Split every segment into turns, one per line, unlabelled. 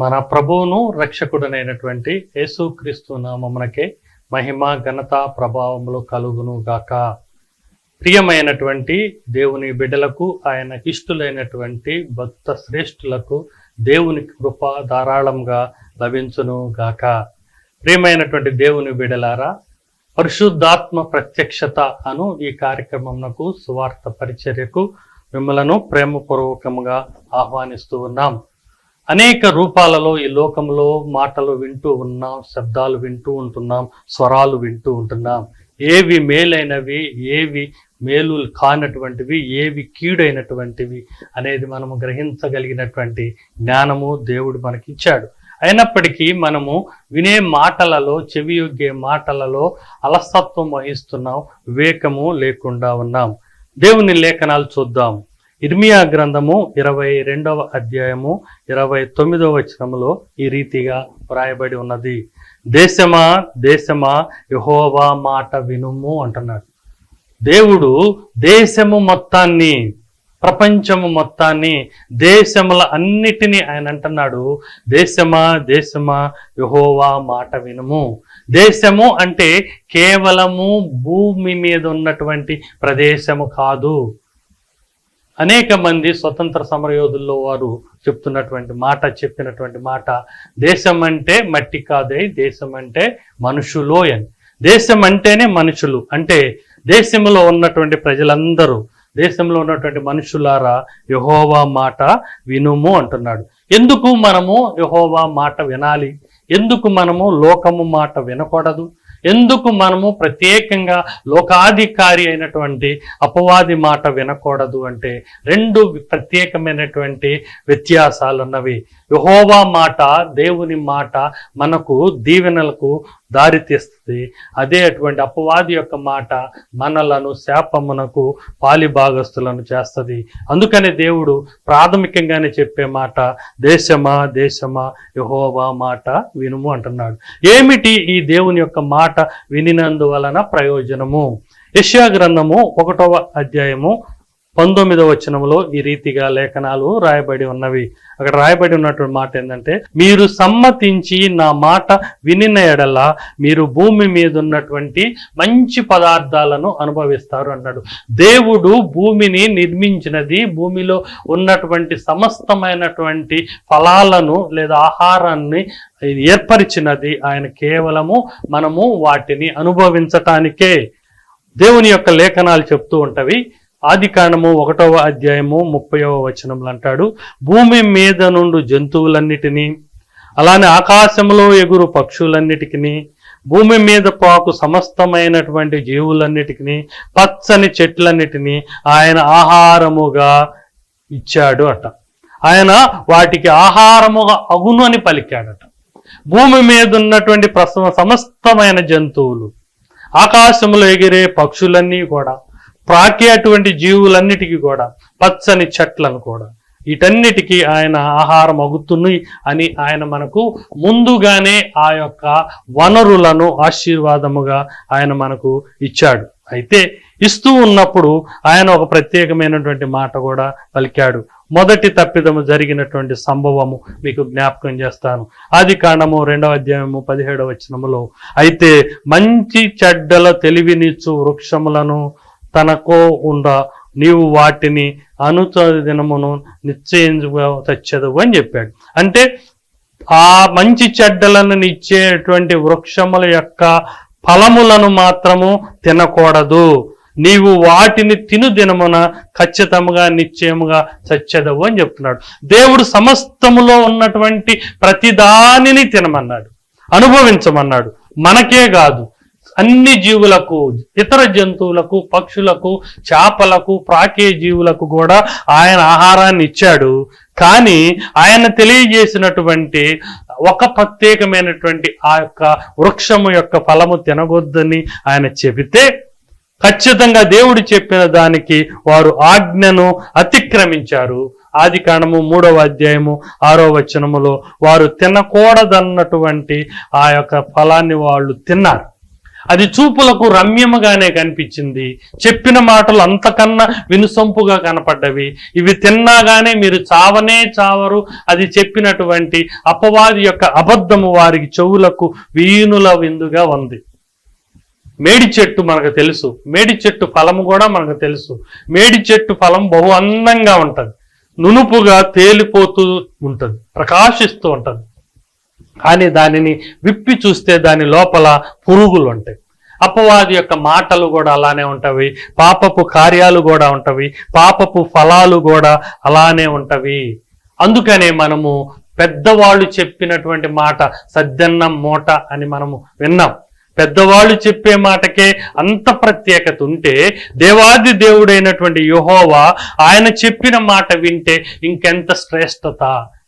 మన ప్రభువును రక్షకుడనైనటువంటి యేసుక్రీస్తు నామమునకే మహిమ ఘనత ప్రభావములు కలుగును గాక. ప్రియమైనటువంటి దేవుని బిడ్డలకు ఆయన ఇష్టులైనటువంటి భక్త శ్రేష్ఠులకు దేవుని కృప ధారాళంగా లభించును గాక. ప్రియమైనటువంటి దేవుని బిడలారా పరిశుద్ధాత్మ ప్రత్యక్షత అను ఈ కార్యక్రమంకు సువార్త పరిచర్యకు మిమ్మలను ప్రేమపూర్వకంగా ఆహ్వానిస్తూ ఉన్నాం. అనేక రూపాలలో ఈ లోకంలో మాటలు వింటూ ఉన్నాం శబ్దాలు వింటూ ఉంటున్నాం స్వరాలు వింటూ ఉంటున్నాం. ఏవి మేలైనవి ఏవి మేలు కానటువంటివి ఏవి కీడైనటువంటివి అనేది మనము గ్రహించగలిగినటువంటి జ్ఞానము దేవుడు మనకిచ్చాడు. అయినప్పటికీ మనము వినే మాటలలో చెవియొగ్గే మాటలలో అలసత్వం వహిస్తున్నాం వివేకము లేకుండా ఉన్నాం. దేవుని లేఖనాలు చూద్దాం. ఇర్మియా గ్రంథము ఇరవై రెండవ అధ్యాయము ఇరవై తొమ్మిదవ వచనములో ఈ రీతిగా వ్రాయబడి ఉన్నది. దేశమా దేశమా యహోవా మాట వినుము అంటున్నాడు. దేవుడు దేశము మొత్తాన్ని ప్రపంచము మొత్తాన్ని దేశముల అన్నిటినీ ఆయన అంటున్నాడు. దేశమా దేశమా యహోవా మాట వినుము. దేశము అంటే కేవలము భూమి మీద ఉన్నటువంటి ప్రదేశము కాదు. అనేక మంది స్వతంత్ర సమరయోధుల్లో వారు చెప్తున్నటువంటి మాట చెప్పినటువంటి మాట దేశం అంటే మట్టి కాదే దేశం అంటే మనుషులో అని. దేశం అంటేనే మనుషులు. అంటే దేశంలో ఉన్నటువంటి ప్రజలందరూ దేశంలో ఉన్నటువంటి మనుషులారా యహోవా మాట వినుము అంటున్నాడు. ఎందుకు మనము యహోవా మాట వినాలి? ఎందుకు మనము లోకము మాట వినకూడదు? ఎందుకు మనము ప్రత్యేకంగా లోకాధికారి అయినటువంటి అపవాది మాట వినకూడదు అంటే రెండు ప్రత్యేకమైనటువంటి వ్యత్యాసాలు ఉన్నవి యహోవా మాట దేవుని మాట మనకు దీవెనలకు దారితీస్తుంది. అదే అటువంటి అపవాది యొక్క మాట మనలను శాపమునకు పాలిభాగస్తులను చేస్తుంది. అందుకనే దేవుడు ప్రాథమికంగానే చెప్పే మాట దేశమా దేశమా యహోవా మాట వినుము అంటున్నాడు. ఏమిటి ఈ దేవుని యొక్క మాట వినినందువలన ప్రయోజనము? యష్యా గ్రంథము ఒకటవ అధ్యాయము పంతొమ్మిదవ వచనములో ఈ రీతిగా లేఖనాలు రాయబడి ఉన్నవి. అక్కడ రాయబడి ఉన్నటువంటి మాట ఏంటంటే మీరు సమ్మతించి నా మాట వినిన ఎడల మీరు భూమి మీద ఉన్నటువంటి మంచి పదార్థాలను అనుభవిస్తారు అన్నాడు. దేవుడు భూమిని నిర్మించినది భూమిలో ఉన్నటువంటి సమస్తమైనటువంటి ఫలాలను లేదా ఆహారాన్ని ఏర్పరిచినది. ఆయన కేవలము మనము వాటిని అనుభవించటానికే. దేవుని యొక్క లేఖనాలు చెప్తూ ఉంటవి. ఆది కాండము ఒకటవ అధ్యాయము ముప్పైవ వచనములు అంటాడు. భూమి మీద నుండి జంతువులన్నిటినీ అలానే ఆకాశంలో ఎగురు పక్షులన్నిటికీ భూమి మీద పాకు సమస్తమైనటువంటి జీవులన్నిటికీ పచ్చని చెట్లన్నిటినీ ఆయన ఆహారముగా ఇచ్చాడు అట. ఆయన వాటికి ఆహారముగా అగును అని పలికాడట. భూమి మీద ఉన్నటువంటి ప్రసవ సమస్తమైన జంతువులు ఆకాశంలో ఎగిరే పక్షులన్నీ కూడా ప్రాకే అటువంటి జీవులన్నిటికీ కూడా పచ్చని చెట్లను కూడా. వీటన్నిటికీ ఆయన ఆహారం అగుతుంది అని ఆయన మనకు ముందుగానే ఆ యొక్క వనరులను ఆశీర్వాదముగా ఆయన మనకు ఇచ్చాడు. అయితే ఇస్తూ ఉన్నప్పుడు ఆయన ఒక ప్రత్యేకమైనటువంటి మాట కూడా పలికాడు. మొదటి తప్పిదము జరిగినటువంటి సంభవము మీకు జ్ఞాపకం చేస్తాను. ఆది కాండము రెండవ అధ్యాయము పదిహేడవ వచనములో అయితే మంచి చెడ్డల తెలివినిచ్చు వృక్షములను తనకో ఉండ. నీవు వాటిని అనుచదినమును దినమును నిశ్చయించుగా తెచ్చదు అని చెప్పాడు. అంటే ఆ మంచి చెడ్డలను ఇచ్చేటువంటి వృక్షముల యొక్క ఫలములను మాత్రము తినకూడదు. నీవు వాటిని తిను దినమున ఖచ్చితంగా నిశ్చయముగా చచ్చదవు అని చెప్తున్నాడు. దేవుడు సమస్తములో ఉన్నటువంటి ప్రతిదానిని తినమన్నాడు. అనుభవించమన్నాడు. మనకే కాదు. అన్ని జీవులకు ఇతర జంతువులకు పక్షులకు చేపలకు ప్రాకే జీవులకు కూడా ఆయన ఆహారాన్ని ఇచ్చాడు. కానీ ఆయన తెలియజేసినటువంటి ఒక ప్రత్యేకమైనటువంటి ఆ యొక్క వృక్షము యొక్క ఫలము తినగొద్దని ఆయన చెబితే ఖచ్చితంగా దేవుడు చెప్పిన దానికి వారు ఆజ్ఞను అతిక్రమించారు. ఆది కాండము మూడవ అధ్యాయము ఆరో వచనములో వారు తినకూడదన్నటువంటి ఆ యొక్క ఫలాన్ని వాళ్ళు తిన్నారు. అది చూపులకు రమ్యముగానే కనిపించింది. చెప్పిన మాటలు అంతకన్నా వినుసొంపుగా కనపడ్డవి. ఇవి తిన్నాగానే మీరు చావనే చావరు. అది చెప్పినటువంటి అపవాది యొక్క అబద్ధము వారికి చెవులకు వీణుల విందుగా ఉంది. మేడి చెట్టు మనకు తెలుసు. మేడి చెట్టు ఫలము కూడా మనకు తెలుసు. మేడి చెట్టు ఫలం బహు అందంగా ఉంటుంది. నునుపుగా తేలిపోతూ ఉంటుంది. ప్రకాశిస్తూ ఉంటుంది. కానీ దానిని విప్పి చూస్తే దాని లోపల పురుగులు ఉంటాయి అపవాది యొక్క మాటలు కూడా అలానే ఉంటవి. పాపపు కార్యాలు కూడా ఉంటవి. పాపపు ఫలాలు కూడా అలానే ఉంటవి. అందుకనే మనము పెద్దవాళ్ళు చెప్పినటువంటి మాట సద్దన్నం మూట అని మనము విన్నాం. పెద్దవాళ్ళు చెప్పే మాటకే అంత ప్రత్యేకత ఉంటే దేవాది దేవుడైనటువంటి యుహోవా ఆయన చెప్పిన మాట వింటే ఇంకెంత శ్రేష్టత?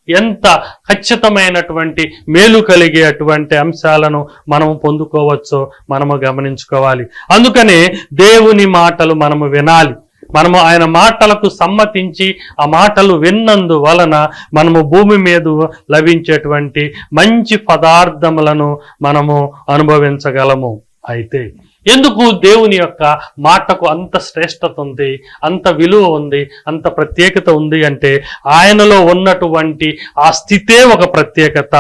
ఎంత ఖచ్చితమైనటువంటి మేలు కలిగే అటువంటి అంశాలను మనము పొందుకోవచ్చో మనము గమనించుకోవాలి. అందుకనే దేవుని మాటలు మనము వినాలి. మనము ఆయన మాటలకు సమ్మతించి ఆ మాటలు విన్నందు వలన మనము భూమి మీద లభించేటువంటి మంచి పదార్థములను మనము అనుభవించగలము. అయితే ఎందుకు దేవుని యొక్క మాటకు అంత శ్రేష్టత ఉంది అంత విలువ ఉంది అంత ప్రత్యేకత ఉంది అంటే ఆయనలో ఉన్నటువంటి ఆ స్థితే ఒక ప్రత్యేకత.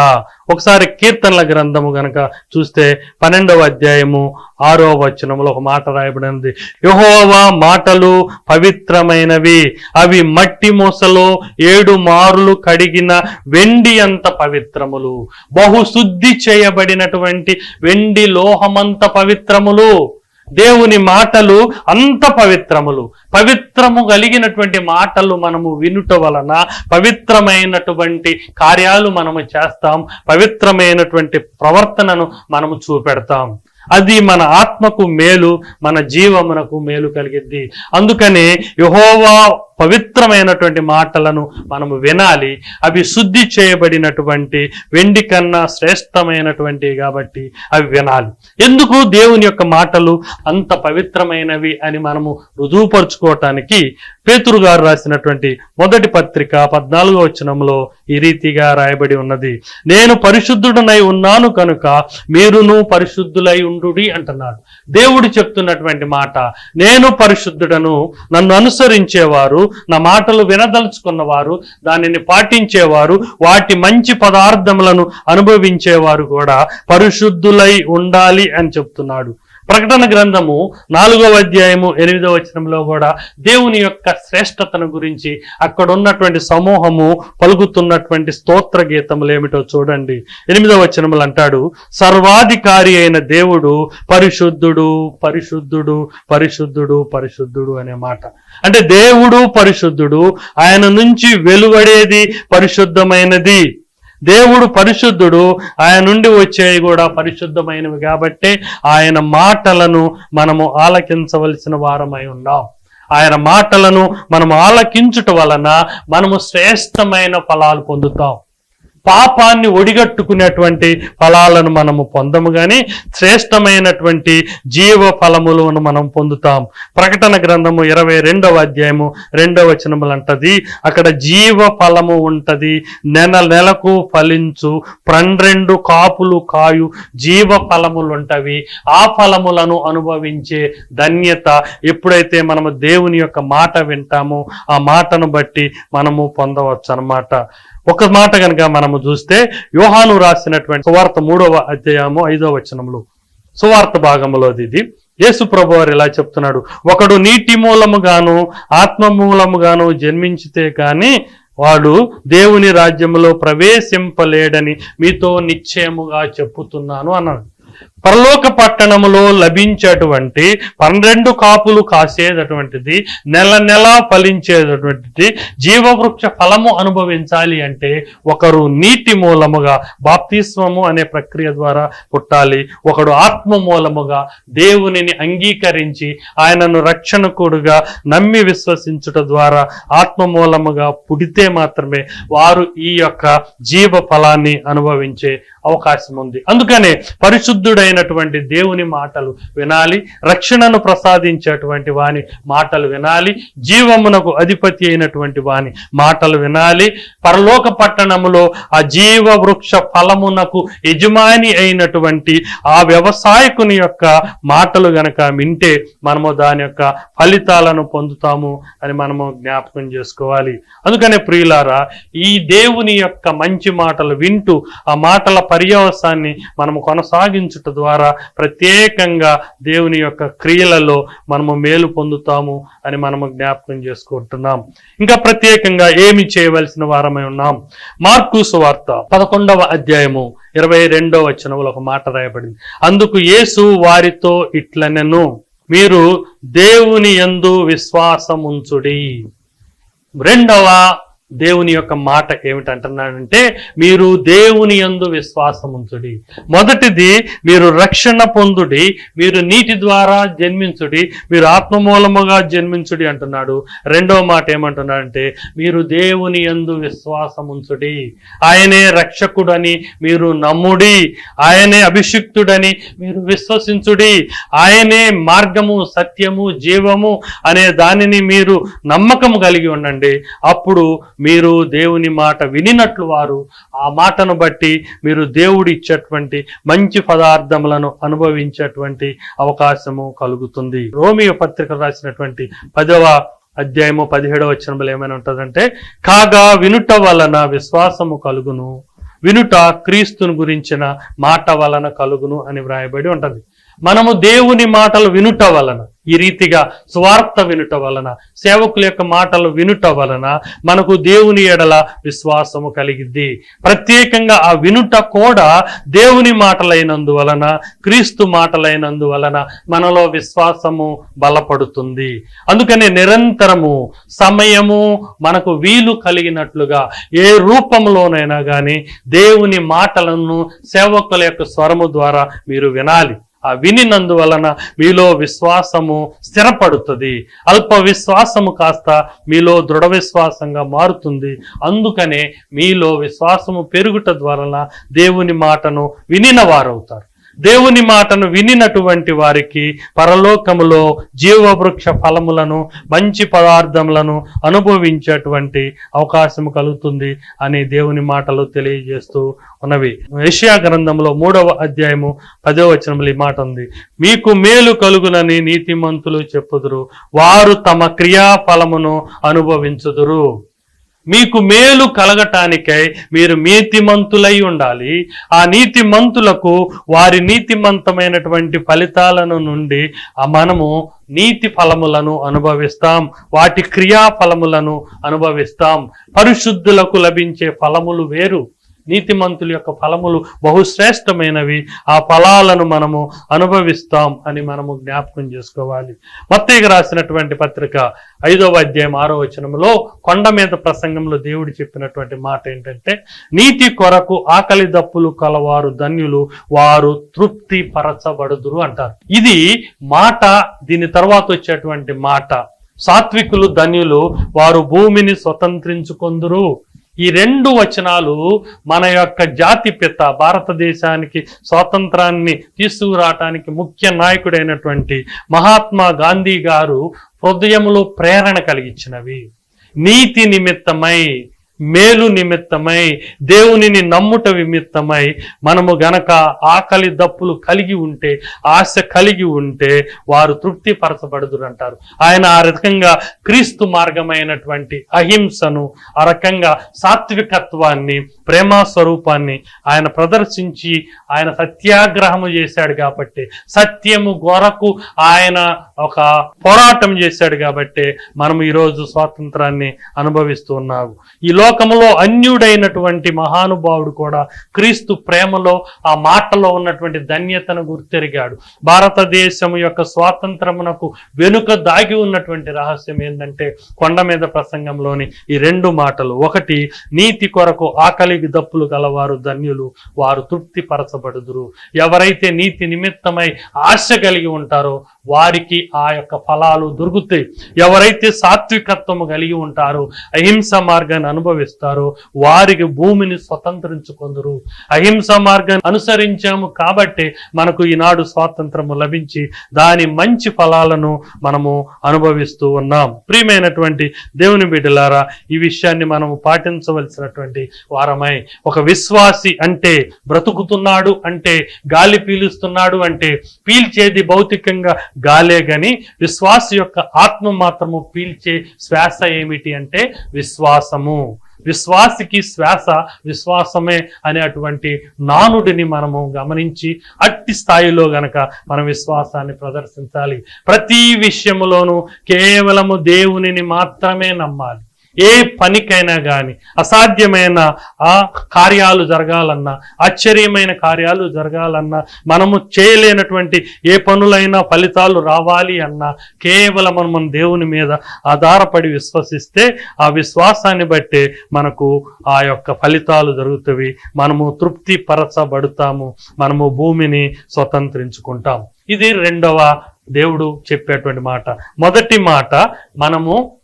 ఒకసారి కీర్తనల గ్రంథము గనక చూస్తే పన్నెండవ అధ్యాయము ఆరో వచనంలో ఒక మాట రాయబడినది. యహోవా మాటలు పవిత్రమైనవి అవి మట్టి మూసలో ఏడు మారులు కడిగిన వెండి అంత పవిత్రములు. బహుశుద్ధి చేయబడినటువంటి వెండి లోహమంత పవిత్రములు. దేవుని మాటలు అంత పవిత్రములు. పవిత్రము కలిగినటువంటి మాటలు మనము వినుట వలన పవిత్రమైనటువంటి కార్యాలు మనము చేస్తాం. పవిత్రమైనటువంటి ప్రవర్తనను మనము చూపెడతాం. అది మన ఆత్మకు మేలు మన జీవమునకు మేలు కలిగిద్ది. అందుకనే యహోవా పవిత్రమైనటువంటి మాటలను మనము వినాలి. అవి శుద్ధి చేయబడినటువంటి వెండి కన్నా శ్రేష్టమైనటువంటి కాబట్టి అవి వినాలి. ఎందుకు దేవుని యొక్క మాటలు అంత పవిత్రమైనవి అని మనము రుజువుపరుచుకోవటానికి పేతురు గారు రాసినటువంటి మొదటి పత్రిక పద్నాలుగో వచనంలో ఈ రీతిగా రాయబడి ఉన్నది. నేను పరిశుద్ధుడనై ఉన్నాను కనుక మీరును పరిశుద్ధులై ఉండుడి అంటున్నాడు. దేవుడు చెప్తున్నటువంటి మాట నేను పరిశుద్ధుడను నన్ను అనుసరించేవారు నా మాటలు వినదలుచుకున్నవారు దానిని పాటించేవారు వాటి మంచి పదార్థములను అనుభవించేవారు కూడా పరిశుద్ధులై ఉండాలి అని చెప్తున్నాడు. ప్రకటన గ్రంథము నాలుగవ అధ్యాయము ఎనిమిదవ వచనంలో కూడా దేవుని యొక్క శ్రేష్టతను గురించి అక్కడ ఉన్నటువంటి సమూహము పలుకుతున్నటువంటి స్తోత్ర గీతములు ఏమిటో చూడండి. ఎనిమిదవ వచనములు అంటాడు సర్వాధికారి అయిన దేవుడు పరిశుద్ధుడు పరిశుద్ధుడు పరిశుద్ధుడు పరిశుద్ధుడు అనే మాట. అంటే దేవుడు పరిశుద్ధుడు ఆయన నుంచి వెలువడేది పరిశుద్ధమైనది. దేవుడు పరిశుద్ధుడు. ఆయన నుండి వచ్చేవి కూడా పరిశుద్ధమైనవి కాబట్టి ఆయన మాటలను మనము ఆలకించవలసిన వారమై ఉన్నాం. ఆయన మాటలను మనము ఆలకించుట వలన మనము శ్రేష్టమైన ఫలాలు పొందుతాం. పాపాన్ని ఒడిగట్టుకునేటువంటి ఫలాలను మనము పొందము కానీ శ్రేష్టమైనటువంటి జీవ ఫలములను మనం పొందుతాం. ప్రకటన గ్రంథము ఇరవై రెండవ అధ్యాయము రెండవ వచనములు అంటది అక్కడ జీవ ఫలము ఉంటది నెల నెలకు ఫలించు పన్నెండు కాపులు కాయు జీవ ఫలములు ఉంటవి ఆ ఫలములను అనుభవించే ధన్యత ఎప్పుడైతే మనము దేవుని యొక్క మాట వింటామో ఆ మాటను బట్టి మనము పొందవచ్చు అన్నమాట ఒక మాట కనుక మనము చూస్తే యోహాను రాసినటువంటి సువార్త మూడవ అధ్యాయము ఐదవ వచనములు. సువార్త భాగంలోది ఇది. యేసు ప్రభు వారు ఇలా చెప్తున్నాడు ఒకడు నీటి మూలముగాను ఆత్మ మూలముగాను జన్మించితే కాని వాడు దేవుని రాజ్యంలో ప్రవేశింపలేడని మీతో నిశ్చయముగా చెప్పుతున్నాను అన్నాడు. పరలోక పట్టణములో లభించేటువంటి పన్నెండు కాపులు కాసేటటువంటిది నెల నెల ఫలించేటటువంటిది జీవవృక్ష ఫలము అనుభవించాలి అంటే ఒకరు నీటి మూలముగా బాప్తిస్వము అనే ప్రక్రియ ద్వారా పుట్టాలి. ఒకడు ఆత్మ మూలముగా దేవునిని అంగీకరించి ఆయనను రక్షణకుడుగా నమ్మి విశ్వసించుట ద్వారా ఆత్మ మూలముగా పుడితే మాత్రమే వారు ఈ యొక్క జీవ ఫలాన్ని అనుభవించే అవకాశం ఉంది. అందుకనే పరిశుద్ధుడైనటువంటి దేవుని మాటలు వినాలి రక్షణను ప్రసాదించేటువంటి వాని మాటలు వినాలి జీవమునకు అధిపతి అయినటువంటి వాని మాటలు వినాలి. పరలోక పట్టణములో ఆ జీవ వృక్ష ఫలమునకు యజమాని అయినటువంటి ఆ వ్యవసాయకుని యొక్క మాటలు గనక వింటే మనము దాని యొక్క ఫలితాలను పొందుతాము అని మనము జ్ఞాపకం చేసుకోవాలి. అందుకనే ప్రియులారా ఈ దేవుని యొక్క మంచి మాటలు వింటూ ఆ మాటల పర్యవసాన్ని మనము కొనసాగించుట ద్వారా ప్రత్యేకంగా దేవుని యొక్క క్రియలలో మనము మేలు పొందుతాము అని మనము జ్ఞాపకం చేసుకుంటున్నాం. ఇంకా ప్రత్యేకంగా ఏమి చేయవలసిన వారమై ఉన్నాం? మార్కు సువార్త పదకొండవ అధ్యాయము ఇరవై రెండవ వచనములో ఒక మాట రాయబడింది. అందుకు యేసు వారితో ఇట్లనెను మీరు దేవుని ఎందు విశ్వాసముంచుడి. రెండవ దేవుని యొక్క మాట ఏమిటంటున్నాడంటే మీరు దేవుని యందు విశ్వాసముంచుడి. మొదటిది మీరు రక్షణ పొందుడి మీరు నీటి ద్వారా జన్మించుడి మీరు ఆత్మమూలముగా జన్మించుడి అంటున్నాడు. రెండవ మాట ఏమంటున్నాడంటే మీరు దేవుని యందు విశ్వాసముంచుడి. ఆయనే రక్షకుడని మీరు నమ్ముడి. ఆయనే అభిషిక్తుడని మీరు విశ్వసించుడి. ఆయనే మార్గము సత్యము జీవము అనే దానిని మీరు నమ్మకము కలిగి ఉండండి. అప్పుడు మీరు దేవుని మాట వినినట్లు వారు ఆ మాటను బట్టి మీరు దేవుడు ఇచ్చేటువంటి మంచి పదార్థములను అనుభవించేటువంటి అవకాశము కలుగుతుంది. రోమియో పత్రిక రాసినటువంటి పదవ అధ్యాయము పదిహేడవ వచనంలో ఏమైనా ఉంటుందంటే కాగా వినుట వలన విశ్వాసము కలుగును వినుట క్రీస్తుని గురించిన మాట వలన కలుగును అని వ్రాయబడి ఉంటుంది. మనము దేవుని మాటలు వినుట వలన ఈ రీతిగా స్వార్థ వినుట వలన సేవకుల యొక్క మాటలు వినుట వలన మనకు దేవుని ఎడల విశ్వాసము కలిగిద్ది. ప్రత్యేకంగా ఆ వినుట కూడా దేవుని మాటలైనందువలన క్రీస్తు మాటలైనందువలన మనలో విశ్వాసము బలపడుతుంది. అందుకనే నిరంతరము సమయము మనకు వీలు కలిగినట్లుగా ఏ రూపంలోనైనా కానీ దేవుని మాటలను సేవకుల యొక్క స్వరము ద్వారా మీరు వినాలి. ఆ వినినందువలన మీలో విశ్వాసము స్థిరపడుతుంది. అల్ప విశ్వాసము కాస్త మీలో దృఢ విశ్వాసంగా మారుతుంది. అందుకనే మీలో విశ్వాసము పెరుగుట ద్వారా దేవుని మాటను వినిన వారవుతారు దేవుని మాటను వినినటువంటి వారికి పరలోకములో జీవవృక్ష ఫలములను మంచి పదార్థములను అనుభవించేటువంటి అవకాశం కలుగుతుంది అని దేవుని మాటలు తెలియజేస్తూ ఉన్నవి. ఏషియా గ్రంథంలో మూడవ అధ్యాయము పదో వచనములు ఈ మాట ఉంది. మీకు మేలు కలుగునని నీతిమంతులు చెప్పుదురు. వారు తమ క్రియాఫలమును అనుభవించుదురు. మీకు మేలు కలగటానికై మీరు నీతిమంతులై ఉండాలి. ఆ నీతిమంతులకు వారి నీతిమంతమైనటువంటి ఫలితాలను నుండి మనము నీతి ఫలములను అనుభవిస్తాం. వాటి క్రియా ఫలములను అనుభవిస్తాం. పరిశుద్ధులకు లభించే ఫలములు వేరు. నీతిమంతుల యొక్క ఫలములు బహుశ్రేష్టమైనవి. ఆ ఫలాలను మనము అనుభవిస్తాం అని మనము జ్ఞాపకం చేసుకోవాలి. మత్తయ్యకు రాసినటువంటి పత్రిక ఐదవ అధ్యాయం ఆరో వచనంలో కొండ మీద ప్రసంగంలో దేవుడు చెప్పినటువంటి మాట ఏంటంటే నీతి కొరకు ఆకలి దప్పులు కలవారు ధన్యులు వారు తృప్తి పరచబడుదురు అంటారు. ఇది మాట దీని తర్వాత వచ్చేటువంటి మాట. సాత్వికులు ధన్యులు వారు భూమిని స్వతంత్రించుకొందురు. ఈ రెండు వచనాలు మన యొక్క జాతి పిత భారతదేశానికి స్వాతంత్రాన్ని తీసుకురావటానికి ముఖ్య నాయకుడైనటువంటి మహాత్మా గాంధీ గారు హృదయంలో ప్రేరణ కలిగించినవి. నీతి నిమిత్తమై మేలు నిమిత్తమై దేవునిని నమ్ముట నిమిత్తమై మనము గనక ఆకలి దప్పులు కలిగి ఉంటే ఆశ కలిగి ఉంటే వారు తృప్తిపరచబడుదురు అంటారు ఆయన ఆ రకంగా క్రీస్తు మార్గమైనటువంటి అహింసను ఆ రకంగా సాత్వికత్వాన్ని ప్రేమ స్వరూపాన్ని ఆయన ప్రదర్శించి ఆయన సత్యాగ్రహము చేశాడు కాబట్టి సత్యము కొరకు ఆయన ఒక పోరాటం చేశాడు కాబట్టి మనం ఈరోజు స్వాతంత్రాన్ని అనుభవిస్తూ ఉన్నాము. ఈ లోకంలో అన్యుడైనటువంటి మహానుభావుడు కూడా క్రీస్తు ప్రేమలో ఆ మాటలో ఉన్నటువంటి ధన్యతను గుర్తెరిగాడు. భారతదేశం యొక్క స్వాతంత్రమునకు వెనుక దాగి ఉన్నటువంటి రహస్యం ఏంటంటే కొండ మీద ప్రసంగంలోని ఈ రెండు మాటలు. ఒకటి నీతి కొరకు ఆకలికి దప్పులు గలవారు ధన్యులు వారు తృప్తి పరచబడుదురు ఎవరైతే నీతి నిమిత్తమై ఆశ కలిగి ఉంటారో వారికి ఆ యొక్క ఫలాలు దొరుకుతాయి ఎవరైతే సాత్వికత్వము కలిగి ఉంటారో అహింస మార్గాన్ని అనుభవిస్తారో వారికి భూమిని స్వతంత్రించుకొందరు. అహింస మార్గాన్ని అనుసరించాము కాబట్టి మనకు ఈనాడు స్వాతంత్రము లభించి దాని మంచి ఫలాలను మనము అనుభవిస్తూ ఉన్నాం. ప్రియమైనటువంటి దేవుని బిడ్డలారా ఈ విషయాన్ని మనము పాటించవలసినటువంటి వారమై ఒక విశ్వాసి అంటే బ్రతుకుతున్నాడు అంటే గాలి పీలుస్తున్నాడు అంటే పీల్చేది భౌతికంగా గాలే గని విశ్వాస యొక్క ఆత్మ మాత్రము పీల్చే శ్వాస ఏమిటి అంటే విశ్వాసము. విశ్వాసికి శ్వాస విశ్వాసమే అనేటువంటి నానుడిని మనము గమనించి అట్టి స్థాయిలో గనక మనం విశ్వాసాన్ని ప్రదర్శించాలి. ప్రతి విషయములోనూ కేవలము దేవునిని మాత్రమే నమ్మాలి. ఏ పనికైనా కానీ అసాధ్యమైన ఆ కార్యాలు జరగాలన్నా ఆశ్చర్యమైన కార్యాలు జరగాలన్నా మనము చేయలేనటువంటి ఏ పనులైనా ఫలితాలు రావాలి అన్నా కేవలం మనం దేవుని మీద ఆధారపడి విశ్వసిస్తే ఆ విశ్వాసాన్ని బట్టే మనకు ఆ యొక్క ఫలితాలు జరుగుతవి. మనము తృప్తి పరచబడతాము మనము భూమిని స్వతంత్రించుకుంటాం ఇది రెండవ దేవుడు చెప్పేటువంటి మాట. మొదటి మాట మనము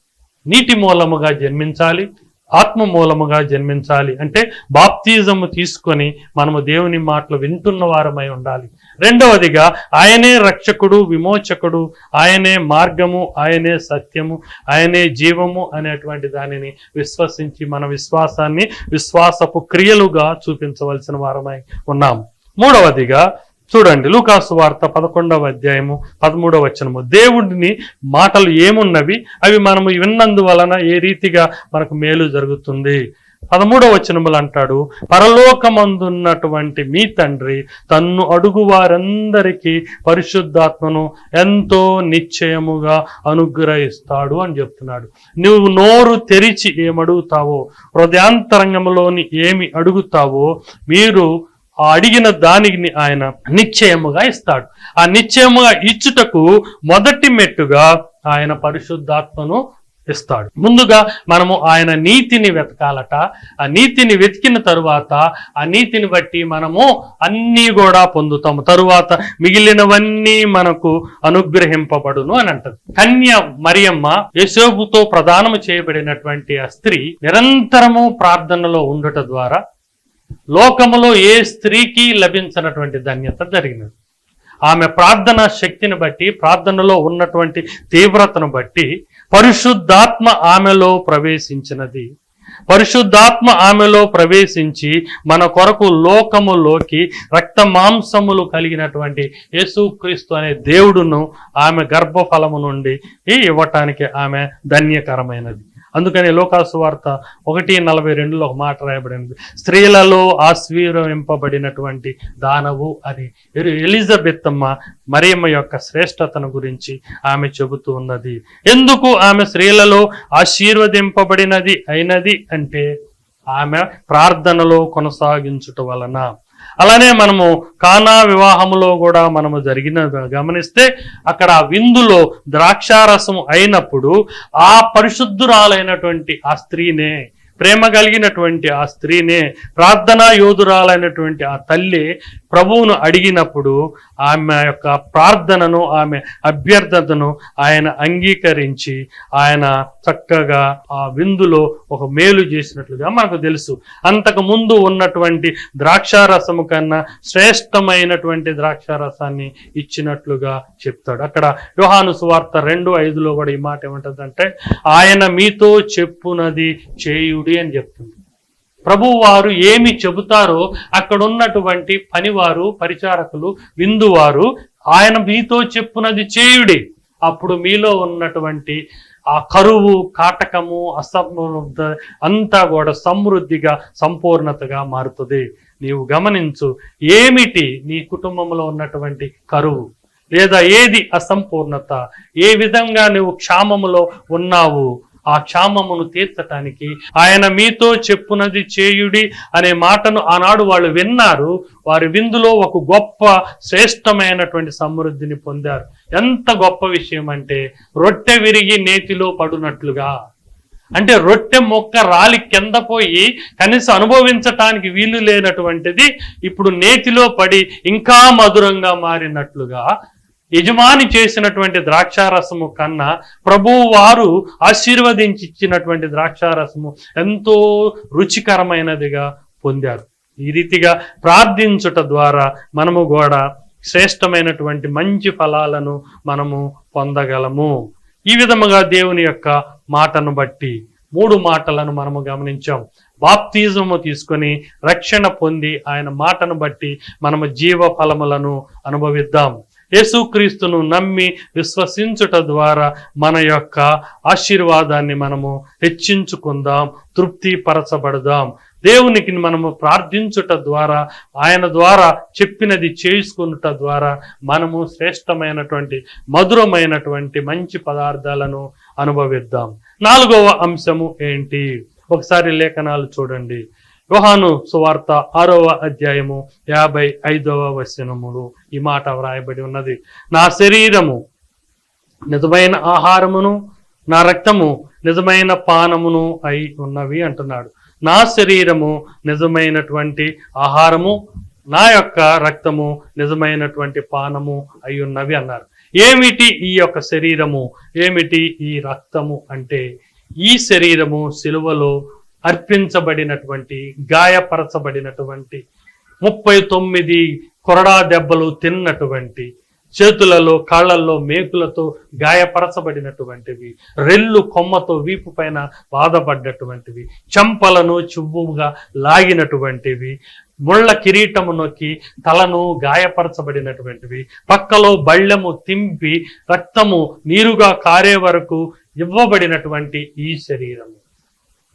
నీటి మూలముగా జన్మించాలి ఆత్మ మూలముగా జన్మించాలి. అంటే బాప్తిజము తీసుకొని మనము దేవుని మాటలు వింటున్న వారమై ఉండాలి. రెండవదిగా ఆయనే రక్షకుడు విమోచకుడు ఆయనే మార్గము ఆయనే సత్యము ఆయనే జీవము అనేటువంటి దానిని విశ్వసించి మన విశ్వాసాన్ని విశ్వాసపు క్రియలుగా చూపించవలసిన వారమై ఉన్నాము. మూడవదిగా చూడండి లూకాసు వార్త పదకొండవ అధ్యాయము పదమూడవ వచనము. దేవుడిని మాటలు ఏమున్నవి? అవి మనము విన్నందువలన ఏ రీతిగా మనకు మేలు జరుగుతుంది? పదమూడవ వచనములు అంటాడు పరలోకమందున్నటువంటి మీ తండ్రి తన్ను అడుగు వారందరికీ పరిశుద్ధాత్మను ఎంతో నిశ్చయముగా అనుగ్రహిస్తాడు అని చెప్తున్నాడు. నువ్వు నోరు తెరిచి ఏమడుగుతావో హృదయాంతరంగంలోని ఏమి అడుగుతావో మీరు ఆ అడిగిన దానిని ఆయన నిశ్చయముగా ఇస్తాడు. ఆ నిశ్చయముగా ఇచ్చుటకు మొదటి మెట్టుగా ఆయన పరిశుద్ధాత్మను ఇస్తాడు. ముందుగా మనము ఆయన నీతిని వెతకాలట. ఆ నీతిని వెతికిన తరువాత ఆ నీతిని బట్టి మనము అన్నీ కూడా పొందుతాము. తరువాత మిగిలినవన్నీ మనకు అనుగ్రహింపబడును అని అంటది. కన్య మరియమ్మ యశోబుతో ప్రదానము చేయబడినటువంటి ఆ స్త్రీ నిరంతరము ప్రార్థనలో ఉండట ద్వారా లోకములో ఏ స్త్రీకి లభించినటువంటి ధన్యత జరిగినది? ఆమె ప్రార్థన శక్తిని బట్టి ప్రార్థనలో ఉన్నటువంటి తీవ్రతను బట్టి పరిశుద్ధాత్మ ఆమెలో ప్రవేశించినది. పరిశుద్ధాత్మ ఆమెలో ప్రవేశించి మన కొరకు లోకములోకి రక్త మాంసములు కలిగినటువంటి యేసుక్రీస్తు అనే దేవుడును ఆమె గర్భఫలము నుండి ఇవ్వటానికి ఆమె ధన్యకరమైనది. అందుకని లోకాసు వార్త ఒకటి నలభై రెండులో ఒక మాట రాయబడింది. స్త్రీలలో ఆశీర్వింపబడినటువంటి దానవు అని ఎలిజబెత్ అమ్మ మరియమ్మ యొక్క శ్రేష్టతను గురించి ఆమె చెబుతూ ఉన్నది. ఎందుకు ఆమె స్త్రీలలో ఆశీర్వదింపబడినది అయినది అంటే ఆమె ప్రార్థనలో కొనసాగించుట వలన. అలానే మనము కానా వివాహములో కూడా మనము జరిగిన గమనిస్తే అక్కడ ఆ విందులో ద్రాక్షారసం అయినప్పుడు ఆ పరిశుద్ధురాలైనటువంటి ఆ స్త్రీనే ప్రేమ కలిగినటువంటి ఆ స్త్రీనే ప్రార్థనా యోధురాలైనటువంటి ఆ తల్లి ప్రభువును అడిగినప్పుడు ఆమె యొక్క ప్రార్థనను ఆమె అభ్యర్థతను ఆయన అంగీకరించి ఆయన చక్కగా ఆ విందులో ఒక మేలు చేసినట్లుగా మనకు తెలుసు. అంతకు ముందు ఉన్నటువంటి ద్రాక్షారసము కన్నా శ్రేష్టమైనటువంటి ద్రాక్షారసాన్ని ఇచ్చినట్లుగా చెప్తాడు. అక్కడ యోహాను సువార్త రెండు ఐదులో కూడా ఈ మాట ఏమంటుందంటే ఆయన మీతో చెప్పునది చేయుడు అని చెప్తుంది. ప్రభు వారు ఏమి చెబుతారో అక్కడ ఉన్నటువంటి పనివారు పరిచారకులు విందువారు ఆయన మీతో చెప్పునది చేయుడి. అప్పుడు మీలో ఉన్నటువంటి ఆ కరువు కాటకము అసమృద్ధ అంతా కూడా సమృద్ధిగా సంపూర్ణతగా మారుతుంది. నీవు గమనించు ఏమిటి నీ కుటుంబంలో ఉన్నటువంటి కరువు? లేదా ఏది అసంపూర్ణత? ఏ విధంగా నువ్వు క్షామములో ఉన్నావు? ఆ క్షామమును తీర్చటానికి ఆయన మీతో చెప్పునది చేయుడి అనే మాటను ఆనాడు వాళ్ళు విన్నారు. వారి విందులో ఒక గొప్ప శ్రేష్టమైనటువంటి సమృద్ధిని పొందారు. ఎంత గొప్ప విషయం అంటే రొట్టె విరిగి నేతిలో పడునట్లుగా. అంటే రొట్టె మొక్క రాలి కింద పోయి కనీసం అనుభవించటానికి వీలు లేనటువంటిది ఇప్పుడు నేతిలో పడి ఇంకా మధురంగా మారినట్లుగా యజమాని చేసినటువంటి ద్రాక్షారసము కన్నా ప్రభువు వారు ఆశీర్వదించి ఇచ్చినటువంటి ద్రాక్షారసము ఎంతో రుచికరమైనదిగా పొందారు. ఈ రీతిగా ప్రార్థించుట ద్వారా మనము కూడా శ్రేష్టమైనటువంటి మంచి ఫలాలను మనము పొందగలము. ఈ విధముగా దేవుని యొక్క మాటను బట్టి మూడు మాటలను మనము గమనించాం. బాప్తిజము తీసుకొని రక్షణ పొంది ఆయన మాటను బట్టి మనము జీవ ఫలములను అనుభవిద్దాం. యేసుక్రీస్తును నమ్మి విశ్వసించుట ద్వారా మన యొక్క ఆశీర్వాదాన్ని మనము హెచ్చించుకుందాం తృప్తిపరచబడదాం. దేవునికి మనము ప్రార్థించుట ద్వారా ఆయన ద్వారా చెప్పినది చేసుకునుట ద్వారా మనము శ్రేష్టమైనటువంటి మధురమైనటువంటి మంచి పదార్థాలను అనుభవిద్దాం. నాలుగవ అంశము ఏంటి? ఒకసారి లేఖనాలు చూడండి. యోహాను సువార్త ఆరవ అధ్యాయము యాభై ఐదవ వచనములు ఈ మాట వ్రాయబడి ఉన్నది. నా శరీరము నిజమైన ఆహారమును నా రక్తము నిజమైన పానమును అయి ఉన్నవి అంటున్నాడు. నా శరీరము నిజమైనటువంటి ఆహారము నా యొక్క రక్తము నిజమైనటువంటి పానము అయి ఉన్నవి అన్నారు. ఏమిటి ఈ యొక్క శరీరము? ఏమిటి ఈ రక్తము? అంటే ఈ శరీరము సిలువలో అర్పించబడినటువంటి గాయపరచబడినటువంటి ముప్పై తొమ్మిది కొరడా దెబ్బలు తిన్నటువంటి చేతులలో కాళ్ళల్లో మేకులతో గాయపరచబడినటువంటివి రెల్లు కొమ్మతో వీపు పైన బాధపడ్డటువంటివి చెంపలను చువ్వుగా లాగినటువంటివి ముళ్ళ కిరీటము నొక్కి తలను గాయపరచబడినటువంటివి పక్కలో బళ్ళెము తింపి రక్తము నీరుగా కారే వరకు ఇవ్వబడినటువంటి ఈ శరీరము.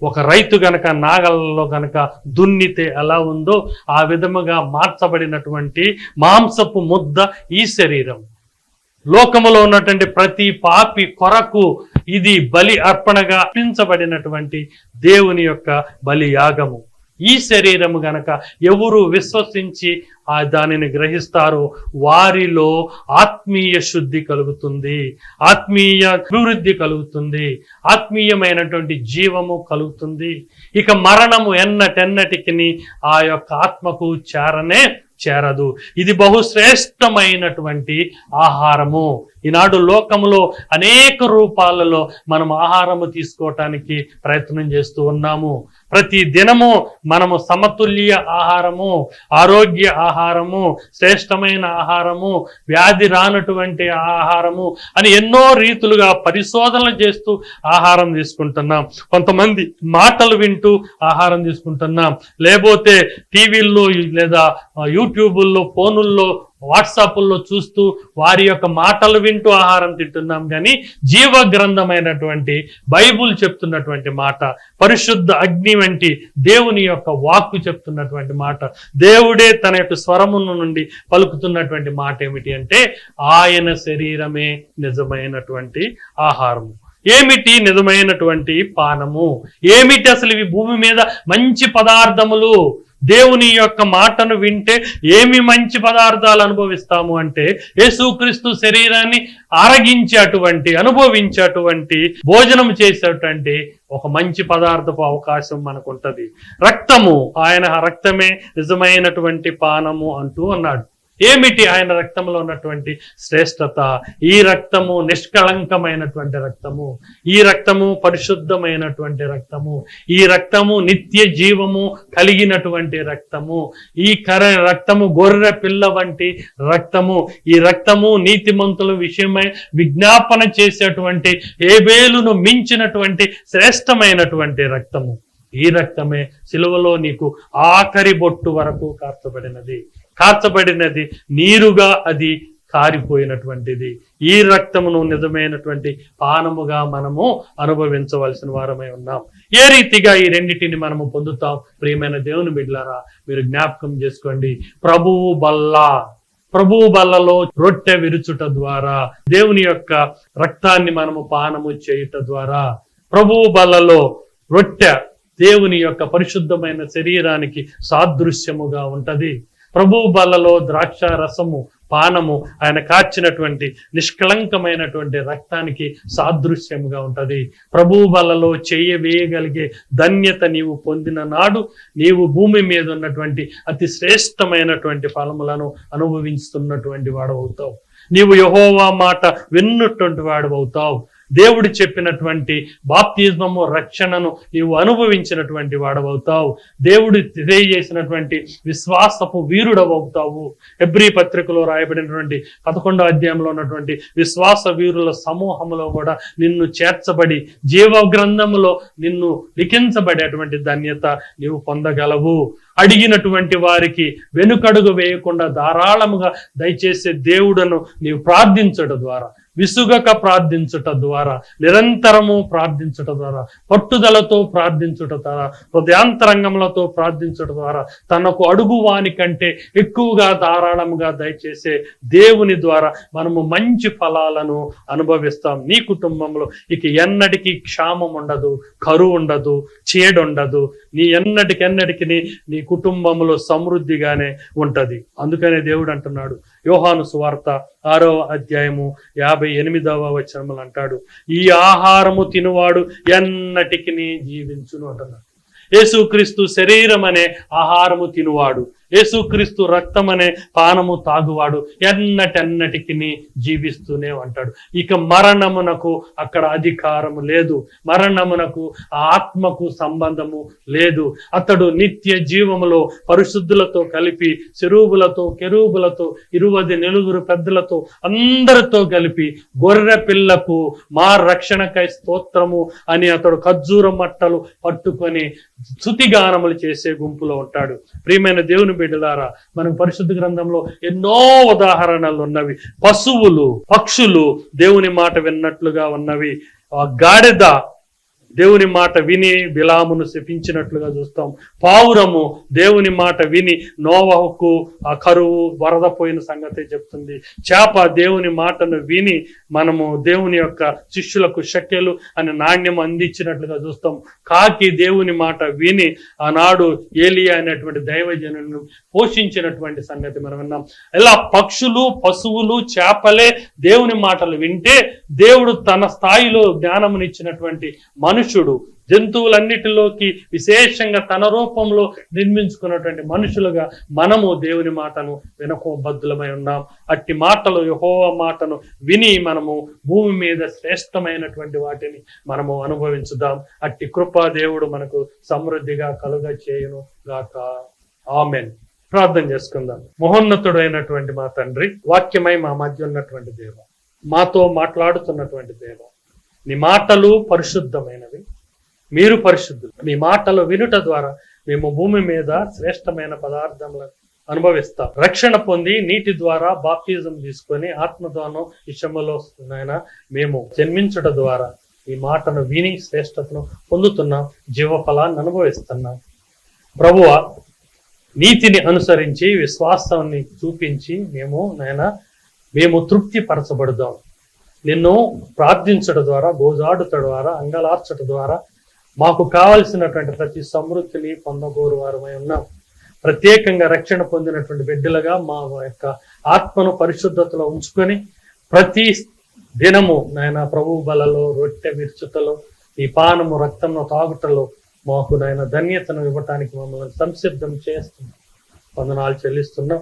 ఒక రైతు గనక నాగలలో గనక దున్నితే ఎలా ఉందో ఆ విధముగా మార్చబడినటువంటి మాంసపు ముద్ద ఈ శరీరం. లోకములో ఉన్నటువంటి ప్రతి పాపి కొరకు ఇది బలి అర్పణగా అర్పించబడినటువంటి దేవుని యొక్క బలి యాగము ఈ శరీరము గనక ఎవరు విశ్వసించి ఆ దానిని గ్రహిస్తారో వారిలో ఆత్మీయ శుద్ధి కలుగుతుంది ఆత్మీయ అభివృద్ధి కలుగుతుంది ఆత్మీయమైనటువంటి జీవము కలుగుతుంది. ఇక మరణము ఎన్నటెన్నటికి ఆ యొక్క ఆత్మకు చేరనే చేరదు. ఇది బహుశ్రేష్టమైనటువంటి ఆహారము. ఈనాడు లోకములో అనేక రూపాలలో మనం ఆహారము తీసుకోవటానికి ప్రయత్నం చేస్తూ ఉన్నాము. ప్రతి దినము మనము సమతుల్య ఆహారము ఆరోగ్య ఆహారము శ్రేష్టమైన ఆహారము వ్యాధి రానటువంటి ఆహారము అని ఎన్నో రీతులుగా పరిశోధనలు చేస్తూ ఆహారం తీసుకుంటున్నాం. కొంతమంది మాటలు వింటూ ఆహారం తీసుకుంటున్నాం. లేకపోతే టీవీల్లో లేదా యూట్యూబ్ యూట్యూబుల్లో ఫోనుల్లో వాట్సాప్ల్లో చూస్తూ వారి యొక్క మాటలు వింటూ ఆహారం తింటున్నాం కానీ జీవ గ్రంథమైనటువంటి బైబుల్ చెప్తున్నటువంటి మాట పరిశుద్ధ అగ్ని వంటి దేవుని యొక్క వాక్కు చెప్తున్నటువంటి మాట దేవుడే తన యొక్క స్వరమును నుండి పలుకుతున్నటువంటి మాట ఏమిటి అంటే ఆయన శరీరమే నిజమైనటువంటి ఆహారము. ఏమిటి నిజమైనటువంటి పానము? ఏమిటి అసలు ఇవి భూమి మీద మంచి పదార్థములు? దేవుని యొక్క మాటను వింటే ఏమి మంచి పదార్థాలు అనుభవిస్తాము అంటే యేసుక్రీస్తు శరీరాన్ని అరగించేటువంటి అనుభవించేటువంటి భోజనం చేసేటువంటి ఒక మంచి పదార్థపు అవకాశం మనకు ఉంటది రక్తము ఆయన రక్తమే నిజమైనటువంటి పానము అంటూ అన్నాడు. ఏమిటి ఆయన రక్తంలో ఉన్నటువంటి శ్రేష్టత? ఈ రక్తము నిష్కళంకమైనటువంటి రక్తము. ఈ రక్తము పరిశుద్ధమైనటువంటి రక్తము. ఈ రక్తము నిత్య జీవము కలిగినటువంటి రక్తము. ఈ కర రక్తము గొర్రె పిల్ల వంటి రక్తము. ఈ రక్తము నీతిమంతుల విషయమై విజ్ఞాపన చేసేటువంటి ఏబేలును మించినటువంటి శ్రేష్టమైనటువంటి రక్తము. ఈ రక్తమే సిలువలో నీకు ఆఖరి బొట్టు వరకు కార్చబడినది. కార్చబడినది నీరుగా అది కారిపోయినటువంటిది. ఈ రక్తమును నిజమైనటువంటి పానముగా మనము అనుభవించవలసిన వారమై ఉన్నాం. ఏ రీతిగా ఈ రెండిటిని మనము పొందుతాం? ప్రియమైన దేవుని బిడ్లారా మీరు జ్ఞాపకం చేసుకోండి. ప్రభువు బల్లా. ప్రభువు బల్లలో రొట్టె విరుచుట ద్వారా దేవుని యొక్క రక్తాన్ని మనము పానము చేయుట ద్వారా ప్రభువు బల్లలో రొట్టె దేవుని యొక్క పరిశుద్ధమైన శరీరానికి సాదృశ్యముగా ఉంటది. ప్రభువు బలలో ద్రాక్ష రసము పానము ఆయన కాచినటువంటి నిష్కళంకమైనటువంటి రక్తానికి సాదృశ్యముగా ఉంటది. ప్రభువు బల్లలో చేయవేయగలిగే ధన్యత నీవు పొందిన నాడు నీవు భూమి మీద ఉన్నటువంటి అతి శ్రేష్టమైనటువంటి ఫలములను అనుభవిస్తున్నటువంటి వాడు అవుతావు నీవు యహోవా మాట విన్నటువంటి వాడు అవుతావు దేవుడు చెప్పినటువంటి బాప్తిజమము రక్షణను నీవు అనుభవించినటువంటి వాడవవుతావు. దేవుడు తెలియజేసినటువంటి విశ్వాసపు వీరుడవవుతావు. ఎబ్రి పత్రికలో రాయబడినటువంటి పదకొండో అధ్యాయంలో ఉన్నటువంటి విశ్వాస వీరుల సమూహంలో కూడా నిన్ను చేర్చబడి జీవ గ్రంథములో నిన్ను లిఖించబడేటువంటి ధన్యత నీవు పొందగలవు. అడిగినటువంటి వారికి వెనుకడుగు వేయకుండా ధారాళముగా దయచేసే దేవుడను నీవు ప్రార్థించడం ద్వారా విసుగక ప్రార్థించుట ద్వారా నిరంతరము ప్రార్థించుట ద్వారా పట్టుదలతో ప్రార్థించుట ద్వారా హృదయాంతరంగములతో ప్రార్థించుట ద్వారా తనకు అడుగు వాని కంటే ఎక్కువగా ధారాళముగా దయచేసే దేవుని ద్వారా మనము మంచి ఫలాలను అనుభవిస్తాం. నీ కుటుంబంలో ఇక ఎన్నటికీ క్షామం ఉండదు కరువు ఉండదు చేడుండదు. ఉండదు నీ ఎన్నటికెన్నటికి నీ నీ కుటుంబంలో సమృద్ధిగానే ఉంటది. అందుకనే దేవుడు అంటున్నాడు. యోహాను సువార్త ఆరో అధ్యాయము యాభై ఎనిమిదవ వచనములు అంటాడు. ఈ ఆహారము తినువాడు ఎన్నటికి జీవించును అంటున్నాడు. యేసుక్రీస్తు శరీరం అనే ఆహారము తినువాడు. యేసుక్రీస్తు రక్తం అనే పానము తాగువాడు. ఎన్నటెన్నటికి జీవిస్తూనే ఉంటాడు. ఇక మరణమునకు అక్కడ అధికారము లేదు. మరణమునకు ఆత్మకు సంబంధము లేదు. అతడు నిత్య జీవములో పరిశుద్ధులతో కలిపి చెరువులతో కెరూబులతో ఇరువది నెలుగురు పెద్దలతో అందరితో కలిపి గొర్రె పిల్లకు మా రక్షణకై స్తోత్రము అని అతడు ఖర్జూర మట్టలు పట్టుకొని శుతిగానములు చేసే గుంపులో ఉంటాడు. ప్రియమైన దేవుని బిడ్డలారా మనం పరిశుద్ధ గ్రంథంలో ఎన్నో ఉదాహరణలు ఉన్నవి. పశువులు పక్షులు దేవుని మాట విన్నట్లుగా ఉన్నవి. ఆ గాడిద దేవుని మాట విని బిలామును శపించినట్లుగా చూస్తాం. పావురము దేవుని మాట విని నోవహుకు ఆ కరువు వరద పోయిన సంగతి చెప్తుంది. చేప దేవుని మాటను విని మనము దేవుని యొక్క శిష్యులకు శక్యలు అని నాణ్యం అందించినట్లుగా చూస్తాం. కాకి దేవుని మాట విని ఆనాడు ఏలియా అనేటువంటి దైవజనులను పోషించినటువంటి సంగతి మనం విన్నాం. ఇలా పక్షులు పశువులు చేపలే దేవుని మాటలు వింటే దేవుడు తన స్థాయిలో జ్ఞానమునిచ్చినటువంటి మనుషుడు జంతువులన్నిటిలోకి విశేషంగా తన రూపంలో నిర్మించుకున్నటువంటి మనుషులుగా మనము దేవుని మాటను వినకోబద్దులమై ఉన్నాం. అట్టి మాటలు యహోవ మాటను విని మనము భూమి మీద శ్రేష్టమైనటువంటి వాటిని మనము అనుభవించుదాం. అట్టి కృపా దేవుడు మనకు సమృద్ధిగా కలుగ చేయును గాక. ఆమెన్. ప్రార్థన చేసుకుందాం. మహోన్నతుడైనటువంటి మా తండ్రి వాక్యమై మా మధ్య ఉన్నటువంటి దేవ మాతో మాట్లాడుతున్నటువంటి దేవ నీ మాటలు పరిశుద్ధమైనవి మీరు పరిశుద్ధులు. మీ మాటలు వినుట ద్వారా మేము భూమి మీద శ్రేష్టమైన పదార్థములను అనుభవిస్తాం. రక్షణ పొంది నీటి ద్వారా బాప్తిజం తీసుకొని ఆత్మదానం విషయంలో నాయన మేము జన్మించుట ద్వారా ఈ మాటను విని శ్రేష్టతను పొందుతున్నాం జీవఫలాన్ని అనుభవిస్తున్నాం. ప్రభువ నీతిని అనుసరించి విశ్వాసాన్ని చూపించి మేము నాయన మేము తృప్తి పరచబడదాం నిన్ను ప్రార్థించడం ద్వారా గోజాడుట ద్వారా అంగలార్చట ద్వారా మాకు కావలసినటువంటి ప్రతి సమృద్ధిని పొందబోరు వారమై ఉన్నాం. ప్రత్యేకంగా రక్షణ పొందినటువంటి బిడ్డలుగా మా యొక్క ఆత్మను పరిశుద్ధతలో ఉంచుకొని ప్రతి దినము నాయన ప్రభు బలలో రొట్టె విరుచుతలో ఈ పానము రక్తంలో తాగుటలో మాకు నాయన ధన్యతను ఇవ్వటానికి మమ్మల్ని సంసిద్ధం చేస్తున్నాం. వందనాలు చెల్లిస్తున్నాం.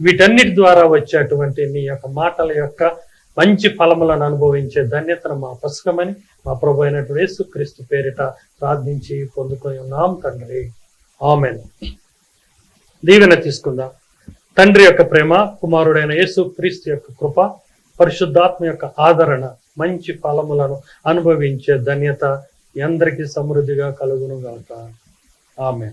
వీటన్నిటి ద్వారా వచ్చేటువంటి నీ యొక్క మాటల యొక్క మంచి ఫలములను అనుభవించే ధన్యతను మా పుస్తకమని మా ప్రభు అయినటువంటి యేసుక్రీస్తు పేరిట ప్రార్థించి పొందుకొని ఉన్నాం తండ్రి. ఆమెన్. దీవెన తీసుకుందాం. తండ్రి యొక్క ప్రేమ కుమారుడైన యేసు క్రీస్తు యొక్క కృప పరిశుద్ధాత్మ యొక్క ఆదరణ మంచి ఫలములను అనుభవించే ధన్యత ఎందరికీ అందరికీ సమృద్ధిగా కలుగును గాక. ఆమె